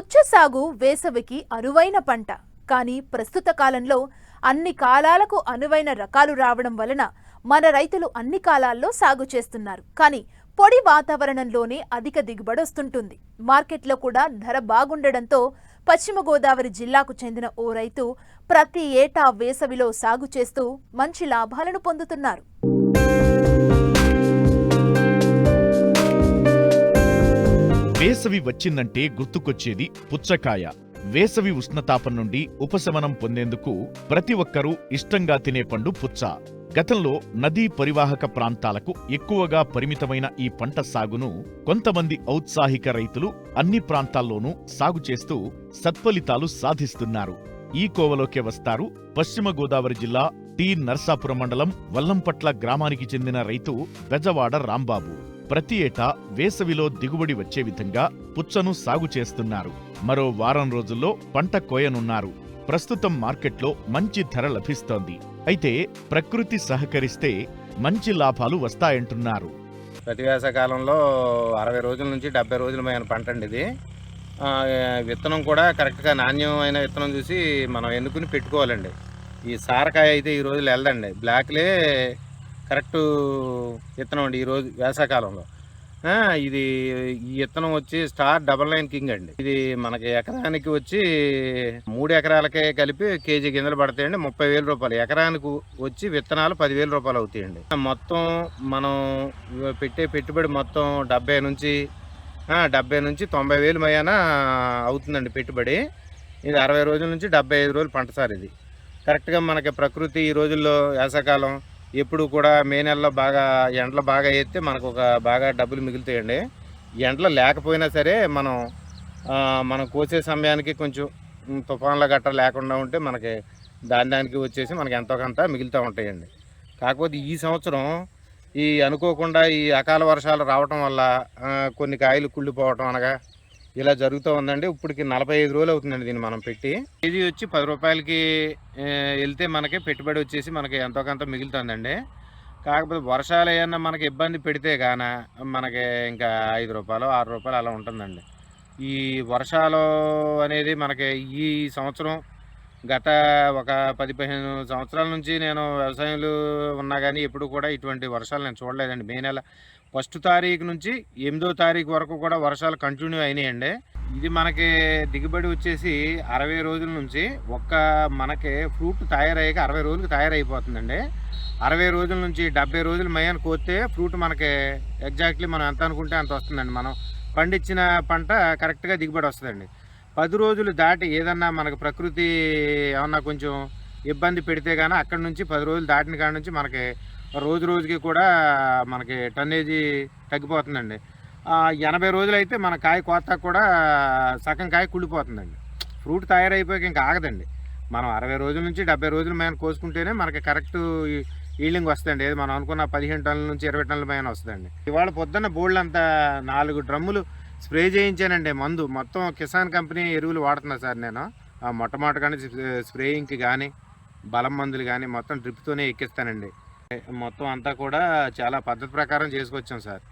పుచ్చ సాగు వేసవికి అనువైన పంట. కానీ ప్రస్తుత కాలంలో అన్ని కాలాలకు అనువైన రకాలు రావడం వలన మన రైతులు అన్ని కాలాల్లో సాగు చేస్తున్నారు. కానీ పొడి వాతావరణంలోనే అధిక దిగుబడి వస్తుంటుంది. మార్కెట్లో కూడా ధర బాగుండడంతో పశ్చిమ గోదావరి జిల్లాకు చెందిన ఓ రైతు ప్రతి ఏటా వేసవిలో సాగు చేస్తూ మంచి లాభాలను పొందుతున్నారు. వేసవి వచ్చిందంటే గుర్తుకొచ్చేది పుచ్చకాయ. వేసవి ఉష్ణతాపం నుండి ఉపశమనం పొందేందుకు ప్రతి ఒక్కరూ ఇష్టంగా తినే పండు పుచ్చ. గతంలో నదీ పరివాహక ప్రాంతాలకు ఎక్కువగా పరిమితమైన ఈ పంట సాగును కొంతమంది ఔత్సాహిక రైతులు అన్ని ప్రాంతాల్లోనూ సాగు చేస్తూ సత్ఫలితాలు సాధిస్తున్నారు. ఈ కోవలోకే వస్తారు పశ్చిమ గోదావరి జిల్లా టి నర్సాపురం మండలం వల్లంపట్ల గ్రామానికి చెందిన రైతు బెజవాడ రాంబాబు. ప్రతి ఏటా వేసవిలో దిగుబడి వచ్చే విధంగా పుచ్చను సాగు చేస్తున్నారు. మరో వారం రోజుల్లో పంట కోయనున్నారు. ప్రస్తుతం మార్కెట్లో మంచి ధర లభిస్తోంది. అయితే ప్రకృతి సహకరిస్తే మంచి లాభాలు వస్తాయంటున్నారు. ప్రతి వేసవకాలంలో అరవై రోజుల నుంచి డెబ్బై రోజులమైన పంట అండి ఇది. విత్తనం కూడా కరెక్ట్గా నాణ్యమైన విత్తనం చూసి మనం ఎన్నుకుని పెట్టుకోవాలండి. ఈ సారకాయ అయితే ఈ రోజులు వెళ్ళదండి బ్లాక్లే కరెక్ట్ విత్తనం అండి ఈరోజు వేసాకాలంలో ఇది ఈ విత్తనం వచ్చి స్టార్ డబల్ నైన్ కింగ్ అండి. ఇది మనకి ఎకరానికి వచ్చి మూడు ఎకరాలకే కలిపి కేజీ గింజలు పడతాయండి. ముప్పై వేల రూపాయలు. ఎకరానికి వచ్చి విత్తనాలు పదివేల రూపాయలు అవుతాయండి. మొత్తం మనం పెట్టే పెట్టుబడి మొత్తం డెబ్బై నుంచి డెబ్బై నుంచి తొంభై వేలు మయాన అవుతుందండి పెట్టుబడి. ఇది అరవై రోజుల నుంచి డెబ్బై ఐదు రోజులు పంట సార్ ఇది. కరెక్ట్గా మనకి ప్రకృతి ఈ రోజుల్లో వేసవకాలం ఎప్పుడు కూడా మే నెలలో బాగా ఎండలు బాగా వేస్తే మనకు ఒక బాగా డబ్బులు మిగులుతాయండి. ఎండలు లేకపోయినా సరే మనం మనం కోసే సమయానికి కొంచెం తుఫాన్ల గట్ట లేకుండా ఉంటే మనకి దాని దానికి వచ్చేసి మనకి ఎంతో కొంత మిగులుతూ ఉంటాయండి. కాకపోతే ఈ సంవత్సరం ఈ అనుకోకుండా ఈ అకాల వర్షాలు రావటం వల్ల కొన్ని కాయలు కుళ్ళిపోవటం అనగా ఇలా జరుగుతూ ఉందండి. ఇప్పటికి నలభై ఐదు రోజులు అవుతుందండి దీన్ని మనం పెట్టి. కేజీ వచ్చి పది రూపాయలకి వెళ్తే మనకి పెట్టుబడి వచ్చేసి మనకి ఎంతో కొంత మిగులుతుందండి. కాకపోతే వర్షాలు ఏమన్నా మనకి ఇబ్బంది పెడితే గాన మనకి ఇంకా ఐదు రూపాయలు ఆరు రూపాయలు అలా ఉంటుందండి. ఈ వర్షాలు అనేది మనకి ఈ సంవత్సరం గత ఒక పది పదిహేను సంవత్సరాల నుంచి నేను వ్యవసాయంలో ఉన్నా కానీ ఎప్పుడు కూడా ఇటువంటి వర్షాలు నేను చూడలేదండి. మే నెల ఫస్ట్ తారీఖు నుంచి ఎనిమిదో తారీఖు వరకు కూడా వర్షాలు కంటిన్యూ అయినాయండి. ఇది మనకి దిగుబడి వచ్చేసి అరవై రోజుల నుంచి ఒక్క మనకి ఫ్రూట్ తయారయ్యాక అరవై రోజులకు తయారైపోతుందండి. అరవై రోజుల నుంచి డెబ్బై రోజులు మయాన్ని కోస్తే ఫ్రూట్ మనకి ఎగ్జాక్ట్లీ మనం ఎంత అనుకుంటే అంత వస్తుందండి. మనం పండించిన పంట కరెక్ట్గా దిగుబడి వస్తుందండి. పది రోజులు దాటి ఏదన్నా మనకు ప్రకృతి ఏమన్నా కొంచెం ఇబ్బంది పెడితే కానీ అక్కడి నుంచి పది రోజులు దాటిన కాడ నుంచి మనకి రోజు రోజుకి కూడా మనకి టన్నేజీ తగ్గిపోతుందండి. ఎనభై రోజులు అయితే మన కాయ కోత కూడా సగం కాయ కుళ్ళిపోతుందండి. ఫ్రూట్ తయారైపోయాక ఇంకా ఆగదండి. మనం అరవై రోజుల నుంచి డెబ్బై రోజుల మీద కోసుకుంటేనే మనకి కరెక్ట్ ఈల్డింగ్ వస్తుందండి ఏది మనం అనుకున్న పదిహేను టన్నుల నుంచి ఇరవై టన్నుల పైన వస్తుందండి ఇవాళ పొద్దున్న బోల్డ్ అంతా నాలుగు డ్రమ్ములు స్ప్రే చేయించానండి మందు. మొత్తం కిసాన్ కంపెనీ ఎరువులు వాడుతున్నా సార్ నేను. ఆ కానీ స్ప్రేయింగ్కి కానీ బలం మందులు కానీ మొత్తం డ్రిప్తోనే ఎక్కిస్తానండి. మొత్తం అంతా కూడా చాలా పద్ధతి ప్రకారం చేసుకొచ్చాం సార్.